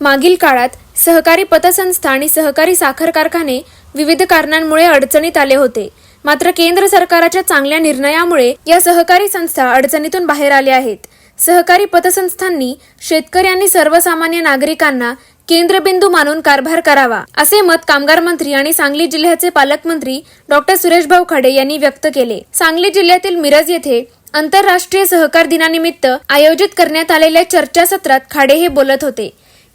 मागील काळात सहकारी पतसंस्था आणि सहकारी साखर कारखाने विविध कारणांमुळे अडचणीत आले होते. मात्र केंद्र सरकारच्या चांगल्या निर्णयामुळे या सहकारी संस्था अडचणीतून बाहेर आल्या आहेत. सहकारी पतसंस्थांनी शेतकरी आणि सर्वसामान्य नागरिकांना केंद्रबिंदू मानून कारभार करावा असे मत कामगार मंत्री आणि सांगली जिल्ह्याचे पालकमंत्री डॉक्टर सुरेशभाऊ खाडे यांनी व्यक्त केले. सांगली जिल्ह्यातील मिरज येथे आंतरराष्ट्रीय सहकार दिनानिमित्त आयोजित करण्यात आलेल्या चर्चासत्रात खाडे हे बोलत होते.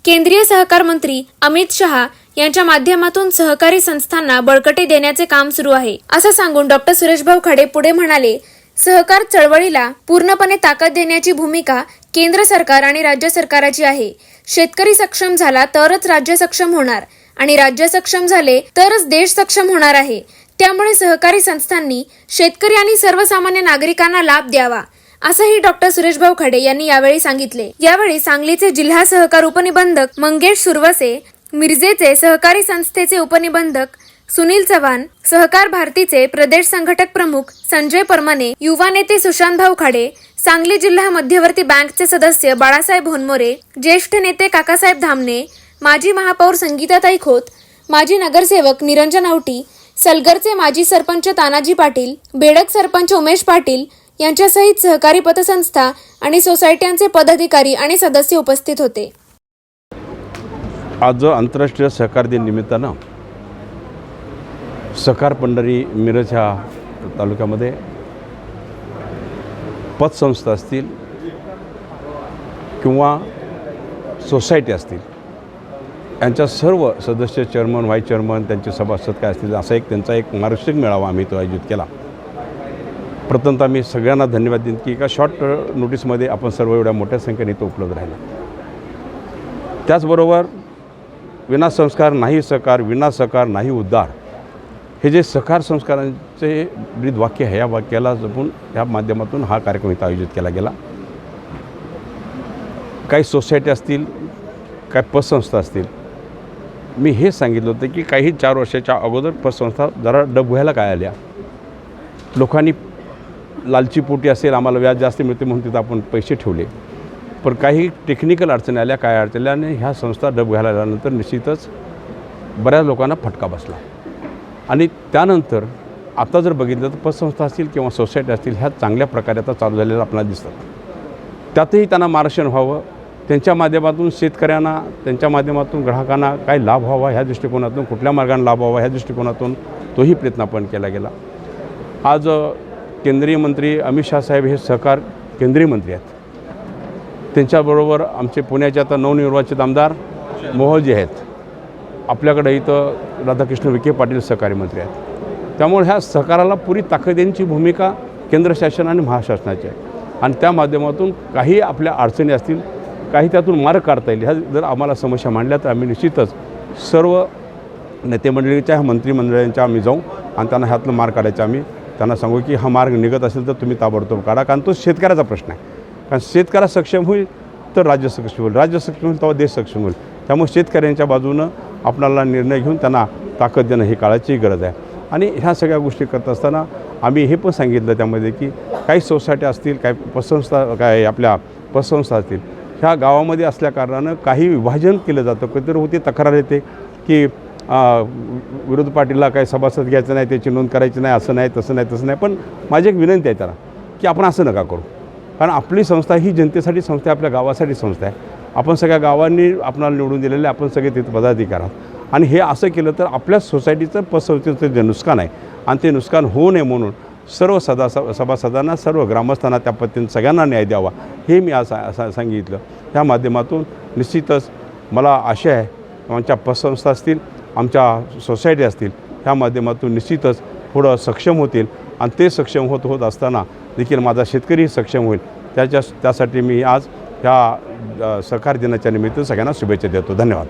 केंद्रीय सहकार मंत्री अमित शहा यांच्या माध्यमातून सहकारी संस्थांना बळकटी देण्याचे काम सुरू आहे. असं सांगून डॉक्टर सुरेशभाऊ खाडे पुढे म्हणाले सहकार चळवळीला पूर्णपणे ताकद देण्याची भूमिका केंद्र सरकार आणि राज्य सरकाराची आहे. शेतकरी सक्षम झाला तरच राज्य सक्षम होणार आणि राज्य सक्षम झाले तरच देश सक्षम होणार आहे. त्यामुळे सहकारी संस्थांनी शेतकरी आणि सर्वसामान्य नागरिकांना लाभ द्यावा. असंही डॉक्टर सुरेशभाऊ खडे यांनी यावेळी सांगितले. यावेळी सांगलीचे जिल्हा सहकार उपनिबंधक मंगेश सुरवसे मिरजेचे सहकारी संस्थेचे उपनिबंधक सुनील चव्हाण सहकार भारतीचे प्रदेश संघटक प्रमुख संजय परमाने युवा नेते सुशांतभाऊ खाडे सांगली जिल्हा मध्यवर्ती बँकचे सदस्य बाळासाहेब होनमोरे ज्येष्ठ नेते काकासाहेब धामणे माजी महापौर संगीताताई खोत माजी नगरसेवक निरंजन आवटी सलगरचे माजी सरपंच तानाजी पाटील बेडक सरपंच उमेश पाटील यांच्यासहित सहकारी पतसंस्था आणि सोसायट्यांचे पदाधिकारी आणि सदस्य उपस्थित होते. आज आंतरराष्ट्रीय सहकार दिन निमित्तानं सहकार पंढरी मिरज ह्या तालुक्यामध्ये पतसंस्था असतील किंवा सोसायटी असतील यांच्या सर्व सदस्य चेअरमन व्हाईस चेअरमन त्यांचे सभासद काय असतील असा एक त्यांचा एक मार्गदर्शक मेळावा आम्ही तो आयोजित केला. प्रथमतः मी सगळ्यांना धन्यवाद देईन की एका शॉर्ट नोटीसमध्ये आपण सर्व एवढ्या मोठ्या संख्येने तो उपलब्ध राहिला त्याचबरोबर विना संस्कार नाही सहकार विना सहकार नाही उद्धार हे जे सहकार संस्कारांचे ब्रीद वाक्य आहे या वाक्याला जपून या माध्यमातून हा कार्यक्रम इथं आयोजित केला गेला. काही सोसायटी असतील काही पतसंस्था असतील मी हे सांगितलं होतं की काही चार वर्षाच्या अगोदर पतसंस्था जरा डब व्हायला काय आल्या. लोकांनी लालची पोटी असेल आम्हाला व्याज जास्त मिळते म्हणून तिथं आपण पैसे ठेवले. पण काही टेक्निकल अडचणी आल्या काय अडचणी आल्या आणि ह्या संस्था डब घ्यायला आल्यानंतर निश्चितच बऱ्याच लोकांना फटका बसला. आणि त्यानंतर आता जर बघितलं तर पतसंस्था असतील किंवा सोसायटी असतील ह्या चांगल्या प्रकारे आता चालू झालेल्या आपल्याला दिसतात. त्यातही त्यांना मार्गदर्शन व्हावं. त्यांच्या माध्यमातून शेतकऱ्यांना त्यांच्या माध्यमातून ग्राहकांना काय लाभ व्हावा ह्या दृष्टिकोनातून कुठल्या मार्गाने लाभ व्हावा ह्या दृष्टिकोनातून तोही प्रयत्न आपण केला गेला. आज केंद्रीय मंत्री अमित शाह साहेब हे सहकार केंद्रीय मंत्री आहेत. त्यांच्याबरोबर आमचे पुण्याचे आता नवनिर्वाचित आमदार मोहोळजी आहेत. आपल्याकडे इथं राधाकृष्ण विखे पाटील सहकारी मंत्री आहेत. त्यामुळे ह्या सहकाराला पुरी ताकदींची भूमिका केंद्र शासन आणि महाशासनाची आहे. आणि त्या माध्यमातून काही आपल्या अडचणी असतील काही त्यातून मार्ग काढता येईल ह्या जर आम्हाला समस्या मांडल्या तर आम्ही निश्चितच सर्व नेतेमंडळीच्या मंत्रिमंडळांच्या आम्ही जाऊ आणि त्यांना ह्यातलं मार्ग काढायचं आम्ही त्यांना सांगू की हा मार्ग निघत असेल तर तुम्ही ताबडतोब काढा. कारण तो शेतकऱ्याचा प्रश्न आहे. कारण शेतकऱ्या सक्षम होईल तर राज्य सक्षम होईल. राज्य सक्षम होईल तेव्हा देश सक्षम होईल. त्यामुळे शेतकऱ्यांच्या बाजूनं आपणाला निर्णय घेऊन त्यांना ताकद देणं ही काळाची गरज आहे. आणि ह्या सगळ्या गोष्टी करत असताना आम्ही हे पण सांगितलं त्यामध्ये की काही सोसायट्या असतील काही पतसंस्था काय आपल्या पतसंस्था असतील ह्या गावामध्ये असल्याकारणानं काही विभाजन केलं जातं. कधीतरी होती तक्रार येते की विरोध पाटीलला काही सभासद घ्यायचं नाही त्याची नोंद करायची नाही असं नाही तसं नाही तसं नाही. पण माझी एक विनंती आहे त्याला की आपण असं नका करू. कारण आपली संस्था ही जनतेसाठी संस्था आहे आपल्या गावासाठी संस्था आहे. आपण सगळ्या गावांनी आपणाला निवडून दिलेले आपण सगळे तिथे पदाधिकार आहात. आणि हे असं केलं तर आपल्या सोसायटीचं पतसंस्थेचं जे नुकसान आहे आणि ते नुकसान होऊ नये म्हणून सर्व सदा सभासदांना सर्व ग्रामस्थांना त्या पद्धतीने सगळ्यांना न्याय द्यावा हे मी आज सा- सांगितलं. ह्या माध्यमातून निश्चितच मला आशा आहे आमच्या पतसंस्था असतील आमच्या सोसायटी असतील ह्या माध्यमातून निश्चितच पुढं सक्षम होतील. आणि ते सक्षम होत होत असताना देखील माझा शेतकरीही सक्षम होईल. त्याच्या त्यासाठी मी आज ह्या सहकार दिनाच्या निमित्त सगळ्यांना शुभेच्छा देतो. धन्यवाद.